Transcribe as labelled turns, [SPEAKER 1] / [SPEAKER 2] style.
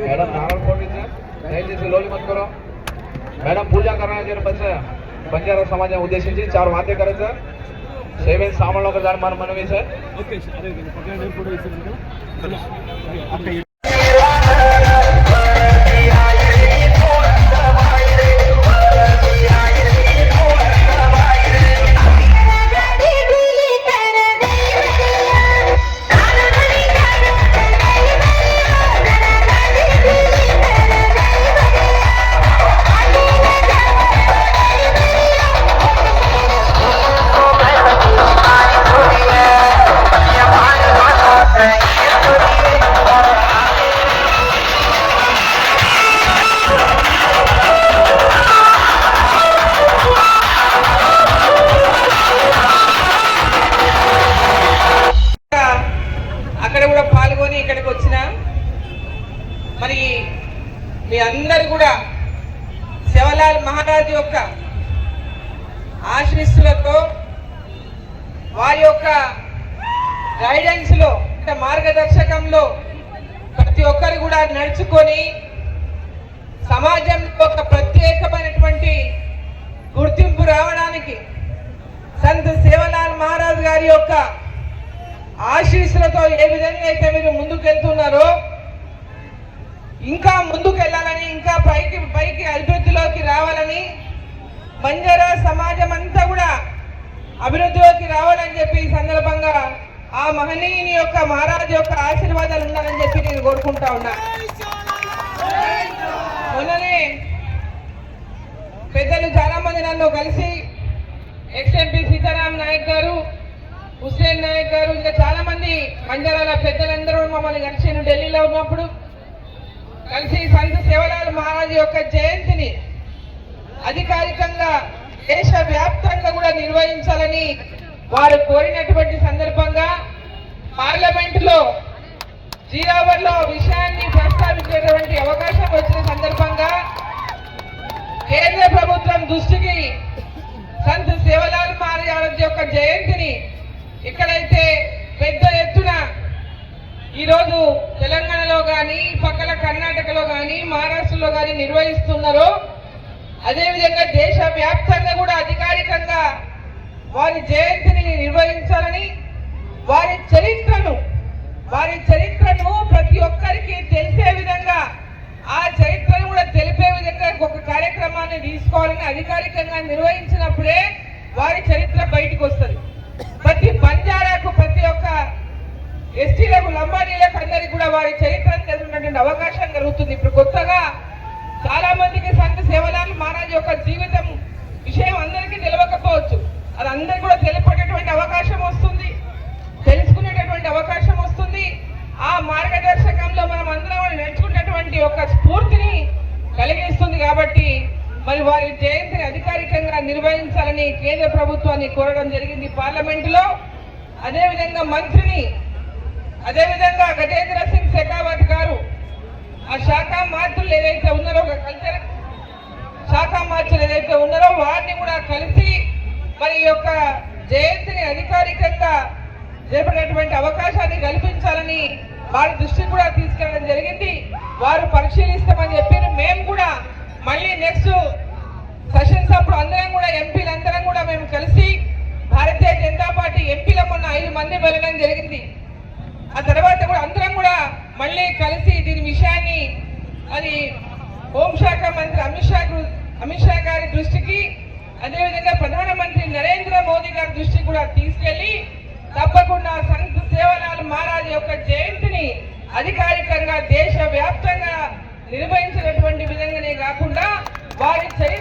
[SPEAKER 1] Madam Narayan कोंडीजी दयचेसी लोली मत करो मॅडम पूजा करण्याचे बस बंजारा समाजा उद्देशीची चार वाते करायचं सेवेन सामान लोक जाण मन मनवीचं
[SPEAKER 2] కూడా శివలాల్ మహారాజ్ యొక్క ఆశీస్సులతో వారి యొక్క గైడెన్స్లో అంటే మార్గదర్శకంలో ప్రతి ఒక్కరు కూడా నడుచుకొని సమాజంలో ఒక ప్రత్యేకమైనటువంటి గుర్తింపు రావడానికి సంత్ సేవలాల్ మహారాజ్ గారి యొక్క ఆశీస్సులతో ఏ విధంగా అయితే మీరు ముందుకు వెళ్తున్నారో ఇంకా ముందుకు వెళ్ళాలని ఇంకా పైకి పైకి అభివృద్ధిలోకి రావాలని బంజారా సమాజం అంతా కూడా అభివృద్ధిలోకి రావాలని చెప్పి ఈ సందర్భంగా ఆ మహనీయుని యొక్క మహారాజు యొక్క ఆశీర్వాదాలు ఉండాలని చెప్పి నేను కోరుకుంటా ఉన్నా. మొన్ననే పెద్దలు చాలా మంది నన్ను కలిసి ఎక్స్ఎంపీ సీతారాం నాయక్ గారు హుస్సేన్ నాయక్ గారు ఇంకా చాలా మంది మంజరాల పెద్దలందరూ మమ్మల్ని కలిసి ఢిల్లీలో ఉన్నప్పుడు కలిసి సంత సేవలాల్ మహారాజు యొక్క జయంతిని అధికారికంగా దేశ వ్యాప్తంగా కూడా నిర్వహించాలని వారు కోరినటువంటి సందర్భంగా పార్లమెంట్లో జీరావర్లో విషయాన్ని ప్రస్తావించేటువంటి అవకాశం వచ్చిన సందర్భంగా కేంద్ర ప్రభుత్వం దృష్టికి సంత్ శివలాల్ మహారాజ్ యొక్క జయంతిని ఇక్కడైతే పెద్ద ఎత్తున ఈరోజు తెలంగాణలో కానీ పక్కన కర్ణాటకలో కానీ మహారాష్ట్రలో కానీ నిర్వహిస్తున్నారో అదేవిధంగా దేశ వ్యాప్తంగా కూడా అధికారికంగా వారి జయంతిని నిర్వహించాలని వారి చరిత్రను వారి చరిత్రను ప్రతి ఒక్కరికి తెలిసే విధంగా ఆ చరిత్రను కూడా తెలిపే విధంగా ఒక కార్యక్రమాన్ని తీసుకోవాలని అధికారికంగా నిర్వహించినప్పుడే వారి చరిత్ర బయటకు వస్తుంది. ప్రతి బంజారాకు ప్రతి ఒక్క ఎస్టీలకు లంబాడీలకు కూడా వారి చరిత్రను తెలిసినటువంటి అవకాశం కలుగుతుంది. ఇప్పుడు కొత్తగా చాలా మందికి సంత సేవలాల్ మహారాజ్ యొక్క జీవితం విషయం అందరికీ తెలియకపోవచ్చు అది అందరికీ కూడా తెలిపేటటువంటి అవకాశం వస్తుంది. తెలుసుకునేటటువంటి అవకాశం వస్తుంది. ఆ మార్గదర్శకంలో మనం అందరం నేర్చుకున్నటువంటి ఒక స్ఫూర్తిని కలిగిస్తుంది కాబట్టి మరి వారి జయంతిని అధికారికంగా నిర్వహించాలని కేంద్ర ప్రభుత్వాన్ని కోరడం జరిగింది. పార్లమెంటులో అదేవిధంగా మంత్రిని అదేవిధంగా గజేంద్ర సింగ్ షెకావత్ గారు ఆ శాఖ మార్చులు ఏదైతే ఉన్నారో ఒక కల్చర్ శాఖ మార్చులు ఏదైతే ఉన్నారో వారిని కూడా కలిసి మరి యొక్క జయంతిని అధికారికంగా జరిపినటువంటి అవకాశాన్ని కల్పించాలని వారి దృష్టికి కూడా తీసుకెళ్ళడం జరిగింది. వారు పరిశీలిస్తామని చెప్పారు. మేము కూడా మళ్ళీ నెక్స్ట్ సెషన్స్ అప్పుడు అందరం కూడా ఎంపీ అందరం కూడా మేము కలిసి భారతీయ జనతా పార్టీ ఎంపీల మొన్న ఐదు మంది వెళ్ళడం జరిగింది ఆ తర్వాత కూడా అందరం కూడా మళ్ళీ కలిసి దీని విషయాన్ని అది హోంశాఖ మంత్రి అమిత్ షా గు- అమిత్ షా గారి దృష్టికి అదేవిధంగా ప్రధానమంత్రి నరేంద్ర మోదీ గారి దృష్టికి కూడా తీసుకెళ్ళి తప్పకుండా సంత్ సేవలాల్ మహారాజ్ యొక్క జయంతిని అధికారికంగా దేశ వ్యాప్తంగా నిర్వహించినటువంటి విధంగానే కాకుండా వారి చరిత్ర